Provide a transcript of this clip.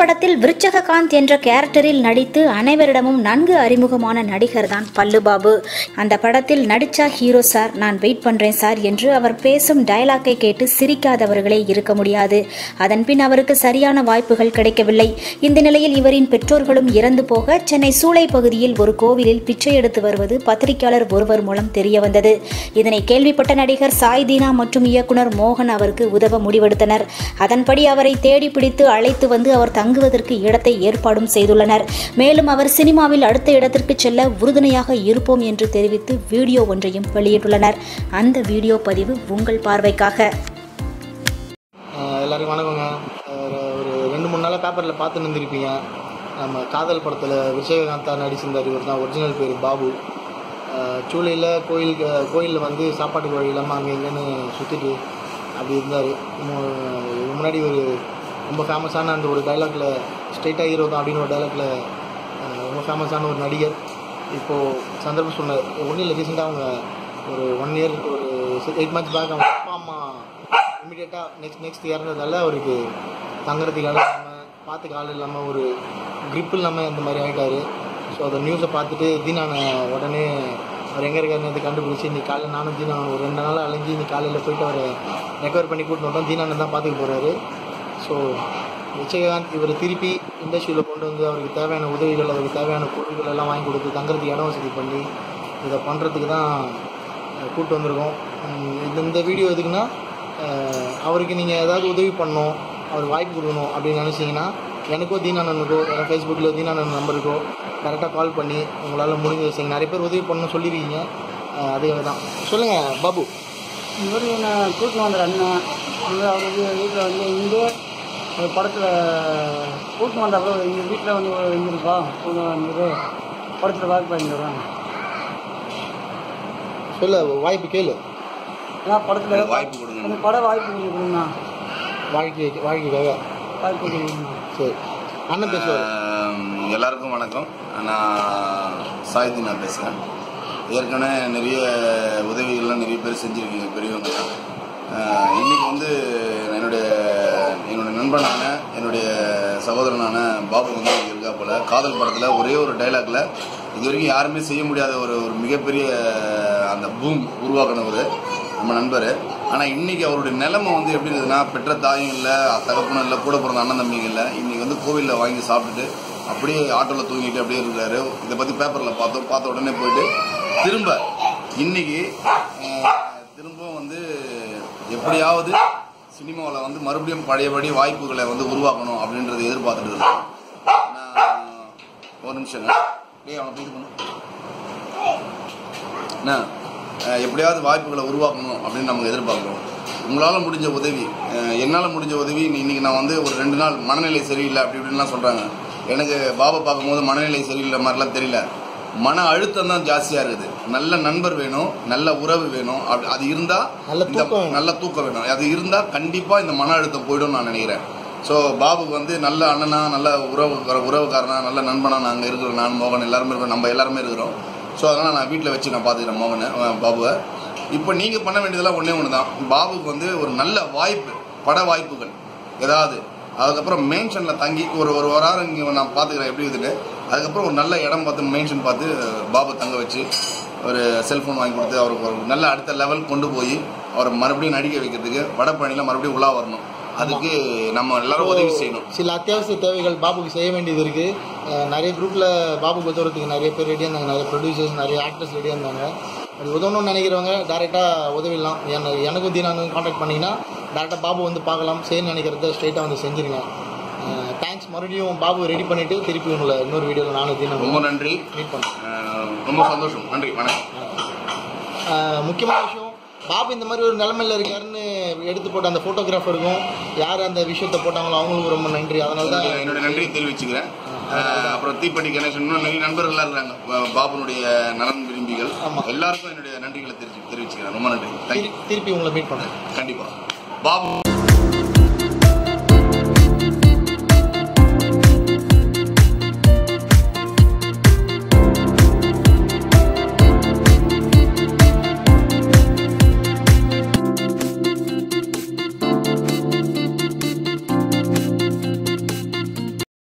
படத்தில் விருச்சககாந்த் என்ற கேரக்டரில் நடித்து அனைவரிடமும் நன்கு அறிமுகமான நடிகர் தான் பல்லுபாபு. அந்த படத்தில் நடிச்சா ஹீரோ சார் நான் வெயிட் பண்றேன் சார் என்று அவர் பேசும் டயலாக்கை கேட்டு சிரிக்காதவர்களே இருக்க முடியாது. அதன்பின் அவருக்கு சரியான வாய்ப்புகள் கிடைக்கவில்லை. இந்த நிலையில் இவரின் பெற்றோர்களும் இறந்து போக சென்னை சூளை பகுதியில் ஒரு கோவிலில் பிச்சை எடுத்து வருவது பத்திரிகையாளர் ஒருவர் மூலம் தெரிய வந்தது இதனை கேள்விப்பட்ட நடிகர் சாய்தீனா மற்றும் இயக்குனர் மோகன் அவருக்கு உதவ முடிவெடுத்தனர். அதன்படி அவரை தேடி பிடித்து அழைத்து வந்து அவர் தங்குவதற்கு இடத்தை ஏற்பாடும் செய்துள்ளனர். மேலும் அவர் சினிமாவில் அடுத்த இடத்திற்கு செல்ல உறுதுணையாக இருப்போம் என்று தெரிவித்து வீடியோ ஒன்றையும் வெளியிட்டுள்ளனர். அந்த வீடியோ பதிவு உங்கள் பார்வைக்காக. எல்லாருக்கும் வணக்கங்க ஒரு ரெண்டு மூணு நாளாக பேப்பரில் பார்த்து நின்றுருப்பீங்க நம்ம காதல் படத்தில் விஜயகாந்தா நடிச்சிருந்தார். இவர் தான் ஒரிஜினல் பேர் பாபு. சூளையில் கோயில் கோயிலில் வந்து சாப்பாட்டுக்கு வழி இல்லாமல் அங்கே இங்கேன்னு சுற்றிட்டு அப்படி இருந்தார். முன்னாடி ஒரு ரொம்ப ஃபேமஸான அந்த ஒரு டைலாக்ல ஸ்ட்ரெயிட்டாக ஹீரோ தான் அப்படின்னு ஒரு டைலாக்ல ரொம்ப ஃபேமஸான ஒரு நடிகர். இப்போது சந்தர்ப்பம் சொன்னார் ஒன்றும் இல்லை ரீசெண்டாக அவங்க ஒரு ஒன் இயர் ஒரு எயிட் மந்த்ஸ் பேக் அவங்க அப்பா அம்மா இமிடியேட்டாக நெக்ஸ்ட் நெக்ஸ்ட் இறந்ததால அவருக்கு தங்குறதுக்கு இடம் இல்லாமல் பார்த்துக்க ஆள் இல்லாமல் ஒரு க்ரிப் இல்லாமல் இந்த மாதிரி ஆகிட்டார் ஸோ அந்த நியூஸை பார்த்துட்டு தீனானை உடனே அவர் எங்கே இருக்காருன்னு கண்டுபிடிச்சி இன்னைக்கு காலையில் நானும் தீனான ஒரு ரெண்டு நாள் அலைஞ்சு இன்னைக்கு காலையில் போயிட்டு அவரை ரெக்கவர் பண்ணி கூட்டிட்டு வந்தோம். தீனானு தான் பார்த்துக்க போகிறாரு ஸோ விஜயகாந்த் இவர் திருப்பி இண்டஸ்ட்ரியில் கொண்டு வந்து அவருக்கு தேவையான உதவிகள் அதுக்கு தேவையான பொருட்கள் எல்லாம் வாங்கி கொடுத்து தங்குறதுக்கு இடம் வசதி பண்ணி இதை பண்ணுறதுக்கு தான் கூப்பிட்டு வந்திருக்கோம். இந்த இந்த வீடியோ எதுக்குன்னா அவருக்கு நீங்கள் ஏதாவது உதவி பண்ணணும் அவர் வாய்ப்பு கொடுக்கணும் அப்படின்னு நினச்சிங்கன்னா எனக்கோ தீனானனுக்கோ என் ஃபேஸ்புக்கில் தீனானன் நம்பருக்கோ கரெக்டாக கால் பண்ணி உங்களால் முடிஞ்சது செய்யுங்க நிறைய பேர் உதவி பண்ணணும்னு சொல்லியிருக்கீங்க அதே தான் சொல்லுங்கள் பாபு. இவர் நான் கூட்டின்னு வந்தார் அண்ணன் அவர் வந்து வீட்டில் வந்து இங்கே ஒரு படத்தில் கூட்டின்னு வந்தாப்போ எங்கள் வீட்டில் வந்து ஒரு இருந்திருப்பா கூட்டு வந்து படத்தில் வாய்ப்பு பண்ணிடுறேன் சொல்ல வாய்ப்பு கேளு. ஏன்னா படத்தில் வாய்ப்பு கொடுங்க. அந்த படம் வாய்ப்பு கொடுக்கணும்ண்ணா வாழ்க்கை வாழ்க்கைக்காக. வாய்ப்பு கொடுக்கணும்ண்ணா சரி. அண்ணன் பேசுவார். எல்லாருக்கும் வணக்கம். நான் சாய்தி நான் பேசுகிறேன் ஏற்கனவே நிறைய உதவிகள்லாம் நிறைய பேர் செஞ்சுருக்கீங்க பெரியவங்க ஆஹ், இன்னைக்கு வந்து என்னுடைய நண்பனான என்னுடைய சகோதரனான பாபு வந்து இருக்கா போல. காதல் படத்தில் ஒரே ஒரு டைலாக்ல இது வரைக்கும் யாருமே செய்ய முடியாத ஒரு ஒரு மிகப்பெரிய அந்த பூம் உருவாக்குனவர் நம்ம நண்பர். ஆனால் இன்னைக்கு அவருடைய நிலைமை வந்து எப்படி இருக்குதுன்னா பெற்ற தாயும் இல்லை தகப்பனும் இல்லை கூட பிறந்த அண்ணன் தம்பிங்க இல்லை இன்னைக்கு வந்து கோவிலில் வாங்கி சாப்பிட்டுட்டு அப்படியே ஆட்டோவில் தூங்கிட்டு அப்படியே இருக்காரு. இதை பற்றி பேப்பரில் பார்த்தோம். பார்த்த உடனே போயிட்டு திரும்ப இன்னைக்கு திரும்பவும் வந்து எப்படியாவது சினிமாவில் வந்து மறுபடியும் பழையபடி வாய்ப்புகளை வந்து உருவாக்கணும் அப்படின்றத எதிர்பார்த்துட்டு இருக்கேன். நான் ஒரு நிமிஷங்க டே அவனை இது பண்ணு. என்ன எப்படியாவது வாய்ப்புகளை உருவாக்கணும் அப்படின்னு நமக்கு எதிர்பார்க்குறோம். உங்களால் முடிஞ்ச உதவி என்னால் முடிஞ்ச உதவி இன்னைக்கு நான் வந்து ஒரு ரெண்டு நாள் மனநிலை சரியில்லை அப்படி இப்படின்லாம் சொல்கிறாங்க எனக்கு பாபா பார்க்கும்போது மனநிலை சரியில்லை மாதிரிலாம் தெரியல. மன அழுத்தம் தான் ஜாஸ்தியாக இருக்குது. நல்ல நண்பர் வேணும் நல்ல உறவு வேணும். அது இருந்தால் நல்ல தூக்கம் வேணும். நல்ல தூக்கம் வேணும். அது இருந்தால் கண்டிப்பாக இந்த மன அழுத்தம் போயிடும் நான் நினைக்கிறேன். ஸோ பாபுக்கு வந்து நல்ல அண்ணனா நல்ல உறவு உறவுக்காரனா நல்ல நண்பனா நாங்கள் இருக்கிறோம். நான் மோகன் எல்லாருமே இருக்கிறோம். நம்ம எல்லாருமே இருக்கிறோம். ஸோ அதனால் நான் வீட்டில் வச்சு நான் பார்த்துக்கிறேன் மோகனை பாபுவை. இப்போ நீங்கள் பண்ண வேண்டியதெல்லாம் ஒன்றே ஒன்று தான் பாபுக்கு வந்து ஒரு நல்ல வாய்ப்பு பட வாய்ப்புகள். ஏதாவது அதுக்கப்புறம் மென்ஷனில் தங்கி ஒரு ஒரு வாரம் இங்கே நான் பார்த்துக்கிறேன். எப்படி இருக்குன்னு அதுக்கப்புறம் ஒரு நல்ல இடம் பார்த்து மென்ஷன் பார்த்து பாபு தங்க வச்சு ஒரு செல்ஃபோன் வாங்கி கொடுத்து அவருக்கு ஒரு நல்ல அடுத்த லெவல் கொண்டு போய் அவரை மறுபடியும் நடிக்க வைக்கிறதுக்கு வடபழனியில் மறுபடியும் உள்ளா வரணும். அதுக்கு நம்ம எல்லாரும் உதவி செய்யணும். சில அத்தியாவசிய தேவைகள் பாபுக்கு செய்ய வேண்டியது இருக்கு. நிறைய குரூப்ல பாபுக்கு உதவுறதுக்கு நிறைய பேர் ரெடியாக இருந்தாங்க. நிறைய ப்ரொடியூசர்ஸ் நிறைய ஆக்டர்ஸ் ரெடியாக இருந்தாங்க. அது உதவணும்னு நினைக்கிறவங்க டேரெக்டாக உதவிடலாம். என்ன எனக்கும் தீனானு காண்டாக்ட் பண்ணீங்கன்னா டேரெக்டாக பாபு வந்து பார்க்கலாம். செய்யணும்னு நினைக்கிறத ஸ்ட்ரெயிட்டாக வந்து செஞ்சிருங்க. தேங்க்ஸ் மறுபடியும் பாபு ரெடி பண்ணிட்டு திருப்பி உங்களை இன்னொரு வீடியோவில் நானும் ரொம்ப தீனா நன்றி மீட் பண்ணுறேன் ரொம்ப சந்தோஷம். நன்றி. வணக்கம். முக்கியமான விஷயம் பாபு இந்த மாதிரி ஒரு நிலைமையில இருக்காருன்னு எடுத்து போட்ட அந்த போட்டோகிராஃபருக்கும் யார் அந்த விஷயத்த போட்டாங்களோ அவங்களுக்கும் ரொம்ப நன்றி. அதனால தான் என்னுடைய நன்றியை தெரிவிச்சுக்கிறேன். அப்புறம் தீப்பெட்டி கணேசன் இன்னும் நிறைய நண்பர்கள்லாம் இருக்காங்க. பாபுனுடைய நலன் ஆமா. எல்லாருக்கும் என்னுடைய நன்றிகளை தெரிவிச்சு தெரிவிச்சுக்கிறேன். ரொம்ப நன்றி. திருப்பி உங்களை மீட் பண்ணுறேன் கண்டிப்பா. பாபு